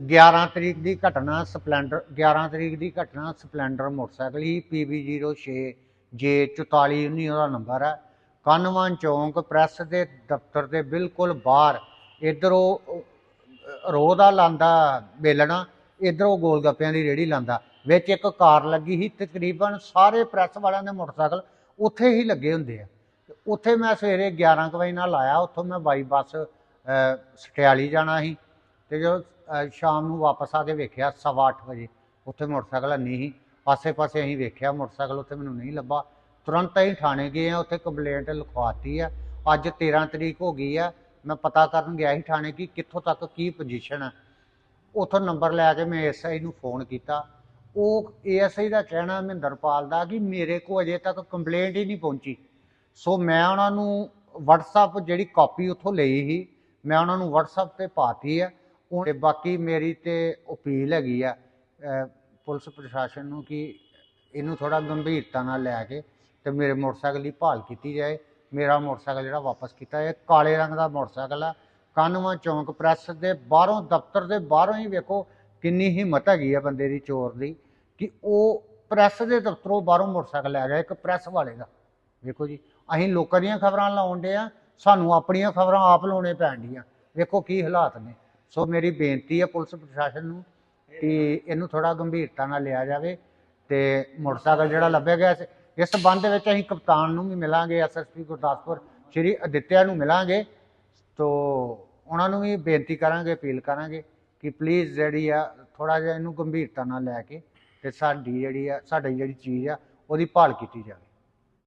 11 ਤਰੀਕ ਦੀ ਘਟਨਾ, ਸਪਲੈਂਡਰ 11 ਤਰੀਕ ਦੀ ਘਟਨਾ, ਸਪਲੈਂਡਰ ਮੋਟਰਸਾਈਕਲ ਹੀ PB06 J4419 ਉਹਦਾ ਨੰਬਰ ਹੈ। ਕਨਵਾਨ ਚੌਂਕ ਪ੍ਰੈਸ ਦੇ ਦਫ਼ਤਰ ਦੇ ਬਿਲਕੁਲ ਬਾਹਰ, ਇਧਰੋਂ ਰੋਹ ਦਾ ਲਾਂਦਾ ਬੇਲਣਾ, ਇਧਰੋਂ ਗੋਲਗੱਪਿਆਂ ਦੀ ਰੇੜੀ ਲਾਂਦਾ, ਵਿੱਚ ਇੱਕ ਕਾਰ ਲੱਗੀ ਸੀ, ਤਕਰੀਬਨ ਸਾਰੇ ਪ੍ਰੈਸ ਵਾਲਿਆਂ ਦੇ ਮੋਟਰਸਾਈਕਲ ਉੱਥੇ ਹੀ ਲੱਗੇ ਹੁੰਦੇ ਆ। ਉੱਥੇ ਮੈਂ ਸਵੇਰੇ 11 ਕੁ ਵਜੇ ਨਾਲ ਆਇਆ, ਉੱਥੋਂ ਮੈਂ ਬਾਈ ਬੱਸ ਸਟਿਆਲੀ ਜਾਣਾ ਸੀ, ਤੇ ਜਦੋਂ ਸ਼ਾਮ ਨੂੰ ਵਾਪਸ ਆ ਕੇ ਵੇਖਿਆ ਸਵਾ ਅੱਠ ਵਜੇ। ਉੱਥੇ ਮੋਟਰਸਾਈਕਲ ਨਹੀਂ ਸੀ। ਆਸੇ ਪਾਸੇ ਅਸੀਂ ਵੇਖਿਆ, ਮੋਟਰਸਾਈਕਲ ਉੱਥੇ ਮੈਨੂੰ ਨਹੀਂ ਲੱਭਾ। ਤੁਰੰਤ ਅਸੀਂ ਥਾਣੇ ਗਏ ਆ ਉੱਥੇ ਕੰਪਲੇਂਟ ਲਿਖਵਾਤੀ ਆ ਅੱਜ 13 ਤਰੀਕ ਹੋ ਗਈ ਆ ਮੈਂ ਪਤਾ ਕਰਨ ਗਿਆ ਸੀ ਥਾਣੇ ਕਿ ਕਿੱਥੋਂ ਤੱਕ ਕੀ ਪੋਜੀਸ਼ਨ ਆ ਉੱਥੋਂ ਨੰਬਰ ਲੈ ਕੇ ਮੈਂ ਐਸਆਈ ਨੂੰ ਫੋਨ ਕੀਤਾ। ਉਹ ਏਐਸਆਈ ਦਾ ਕਹਿਣਾ ਮਹਿੰਦਰਪਾਲ ਦਾ ਕਿ ਮੇਰੇ ਕੋ ਅਜੇ ਤੱਕ ਕੰਪਲੇਂਟ ਹੀ ਨਹੀਂ ਪਹੁੰਚੀ। ਸੋ ਮੈਂ ਉਹਨਾਂ ਨੂੰ WhatsApp ਜਿਹੜੀ ਕਾਪੀ ਉੱਥੋਂ ਲਈ ਸੀ, ਮੈਂ ਉਹਨਾਂ ਨੂੰ WhatsApp ਤੇ ਪਾਤੀ ਹੈ। ਤੇ ਬਾਕੀ ਮੇਰੀ ਤੇ ਅਪੀਲ ਹੈਗੀ ਆ ਪੁਲਿਸ ਪ੍ਰਸ਼ਾਸਨ ਨੂੰ ਕਿ ਇਹਨੂੰ ਥੋੜਾ ਗੰਭੀਰਤਾ ਨਾਲ ਲੈ ਕੇ ਤੇ ਮੇਰੇ ਮੋਟਰਸਾਈਕਲ ਦੀ ਭਾਲ ਕੀਤੀ ਜਾਏ। ਮੇਰਾ ਮੋਟਰਸਾਈਕਲ ਜਿਹੜਾ ਵਾਪਸ ਕੀਤਾ ਜਾਏ ਕਾਲੇ ਰੰਗ ਦਾ ਮੋਟਰਸਾਈਕਲ ਆ। ਕਾਨਵਾ ਚੌਂਕ ਪ੍ਰੈਸ ਦੇ ਬਾਹਰੋਂ, ਦਫ਼ਤਰ ਦੇ ਬਾਹਰੋਂ ਹੀ ਵੇਖੋ ਕਿੰਨੀ ਹਿੰਮਤ ਹੈਗੀ ਆ ਬੰਦੇ ਦੀ ਚੋਰ ਦੀ ਕਿ ਉਹ ਪ੍ਰੈਸ ਦੇ ਦਫ਼ਤਰੋਂ ਬਾਹਰੋਂ ਮੋਟਰਸਾਈਕਲ ਲੈ ਗਿਆ ਇੱਕ ਪ੍ਰੈਸ ਵਾਲੇ ਦਾ। ਵੇਖੋ ਜੀ, ਅਸੀਂ ਲੋਕਾਂ ਦੀਆਂ ਖਬਰਾਂ ਲਾਉਣ ਦੇ ਆ, ਸਾਨੂੰ ਆਪਣੀਆਂ ਖਬਰਾਂ ਆਪ ਲਾਉਣੇ ਪੈਣਡੀਆਂ ਵੇਖੋ ਕੀ ਹਾਲਾਤ ਨੇ। ਸੋ ਮੇਰੀ ਬੇਨਤੀ ਹੈ ਪੁਲਿਸ ਪ੍ਰਸ਼ਾਸਨ ਨੂੰ ਕਿ ਇਹਨੂੰ ਥੋੜਾ ਗੰਭੀਰਤਾ ਨਾਲ ਲਿਆ ਜਾਵੇ ਤੇ ਮੋਟਰਸਾਈਕਲ ਜਿਹੜਾ ਲੱਭਿਆ ਗਿਆ ਸੀ ਇਸ ਸੰਬੰਧ ਦੇ ਵਿੱਚ ਅਸੀਂ ਕਪਤਾਨ ਨੂੰ ਵੀ ਮਿਲਾਂਗੇ ਐਸਐਸਪੀ ਗੁਰਦਾਸਪੁਰ ਸ਼੍ਰੀ ਅਦਿੱਤਿਆ ਨੂੰ ਮਿਲਾਂਗੇ। ਤੋ ਉਹਨਾਂ ਨੂੰ ਵੀ ਬੇਨਤੀ ਕਰਾਂਗੇ, ਅਪੀਲ ਕਰਾਂਗੇ ਕਿ ਪਲੀਜ਼ ਜਿਹੜੀ ਆ ਥੋੜਾ ਜਿਹਾ ਇਹਨੂੰ ਗੰਭੀਰਤਾ ਨਾਲ ਲੈ ਕੇ ਤੇ ਸਾਡੀ ਜਿਹੜੀ ਆ, ਸਾਡੀ ਜਿਹੜੀ ਚੀਜ਼ ਆ, ਉਹਦੀ ਭਾਲ ਕੀਤੀ ਜਾਵੇ।